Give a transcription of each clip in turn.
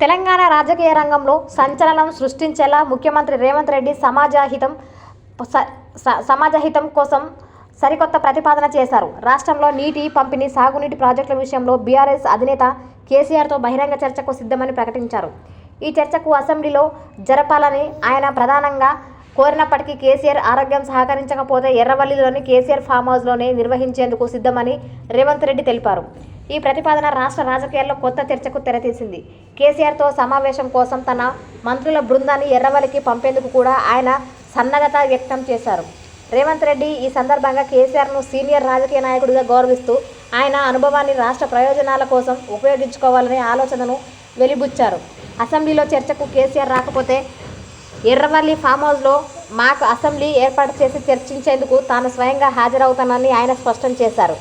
తెలంగాణ రాజకీయ రంగంలో సంచలనం సృష్టించేలా ముఖ్యమంత్రి రేవంత్ రెడ్డి సమాజహితం స- స- సమాజహితం కోసం సరికొత్త ప్రతిపాదన చేశారు. రాష్ట్రంలో నీటి పంపిణీ సాగునీటి ప్రాజెక్టుల విషయంలో బీఆర్ఎస్ అధినేత కేసీఆర్తో బహిరంగ చర్చకు సిద్ధమని ప్రకటించారు. ఈ చర్చకు అసెంబ్లీలో జరపాలని ఆయన ప్రధానంగా కోరినప్పటికీ కేసీఆర్ ఆరోగ్యం సహకరించకపోతే ఎర్రవల్లిలోని కేసీఆర్ ఫామ్ హౌస్లోనే నిర్వహించేందుకు సిద్ధమని రేవంత్ రెడ్డి తెలిపారు. ఈ ప్రతిపాదన రాష్ట్ర రాజకీయాల్లో కొత్త చర్చకు తెరతీసింది. కేసీఆర్తో సమావేశం కోసం తన మంత్రుల బృందాన్ని ఎర్రవల్లికి పంపేందుకు కూడా ఆయన సన్నద్ధత వ్యక్తం చేశారు. రేవంత్ రెడ్డి ఈ సందర్భంగా కేసీఆర్ను సీనియర్ రాజకీయ నాయకుడిగా గౌరవిస్తూ ఆయన అనుభవాన్ని రాష్ట్ర ప్రయోజనాల కోసం ఉపయోగించుకోవాలనే ఆలోచనను వెలిబుచ్చారు. అసెంబ్లీలో చర్చకు కేసీఆర్ రాకపోతే ఎర్రవల్లి ఫామ్ హౌస్లో మాకు అసెంబ్లీ ఏర్పాటు చేసి చర్చించేందుకు తాను స్వయంగా హాజరవుతానని ఆయన స్పష్టం చేశారు.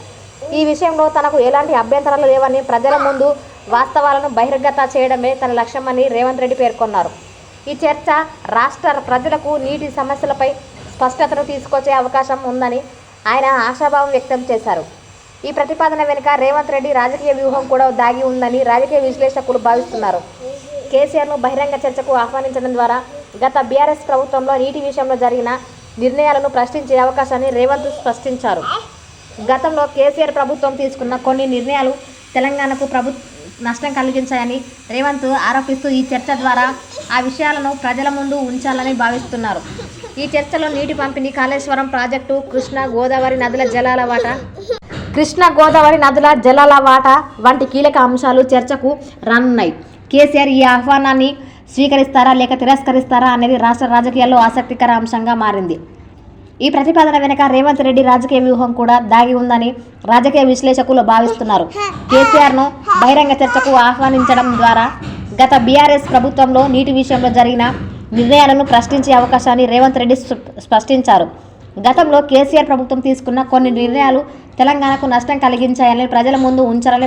ఈ విషయంలో తనకు ఎలాంటి అభ్యంతరాలు లేవని ప్రజల ముందు వాస్తవాలను బహిర్గత చేయడమే తన లక్ష్యమని రేవంత్ రెడ్డి పేర్కొన్నారు. ఈ చర్చ రాష్ట్ర ప్రజలకు నీటి సమస్యలపై స్పష్టతను తీసుకొచ్చే అవకాశం ఉందని ఆయన ఆశాభావం వ్యక్తం చేశారు. ఈ ప్రతిపాదన వెనుక రేవంత్ రెడ్డి రాజకీయ వ్యూహం కూడా దాగి ఉందని రాజకీయ విశ్లేషకులు భావిస్తున్నారు. కేసీఆర్ను బహిరంగ చర్చకు ఆహ్వానించడం ద్వారా గత బీఆర్ఎస్ ప్రభుత్వంలో నీటి విషయంలో జరిగిన నిర్ణయాలను ప్రశ్నించే అవకాశాన్ని రేవంత్ స్పష్టించారు. గతంలో కేసీఆర్ ప్రభుత్వం తీసుకున్న కొన్ని నిర్ణయాలు తెలంగాణకు ప్రభు నష్టం కలిగించాయని రేవంత్ ఆరోపిస్తూ ఈ చర్చ ద్వారా ఆ విషయాలను ప్రజల ముందు ఉంచాలని భావిస్తున్నారు. ఈ చర్చలో నీటి పంపిణీ కాళేశ్వరం ప్రాజెక్టు కృష్ణా గోదావరి నదుల జలాల వాటా కృష్ణా గోదావరి నదుల జలాల వాటా వంటి కీలక అంశాలు చర్చకు రానున్నాయి. కేసీఆర్ ఈ ఆహ్వానాన్ని స్వీకరిస్తారా లేక తిరస్కరిస్తారా అనేది రాష్ట్ర రాజకీయాల్లో ఆసక్తికర అంశంగా మారింది. ఈ ప్రతిపాదన వెనుక రేవంత్ రెడ్డి రాజకీయ వ్యూహం కూడా దాగి ఉందని రాజకీయ విశ్లేషకులు భావిస్తున్నారు. కేసీఆర్ను బహిరంగ చర్చకు ఆహ్వానించడం ద్వారా గత బీఆర్ఎస్ ప్రభుత్వంలో నీటి విషయంలో జరిగిన నిర్ణయాలను ప్రశ్నించే అవకాశాన్ని రేవంత్ రెడ్డి స్పష్టించారు. గతంలో కేసీఆర్ ప్రభుత్వం తీసుకున్న కొన్ని నిర్ణయాలు తెలంగాణకు నష్టం కలిగించాయని ప్రజల ముందు ఉంచాలని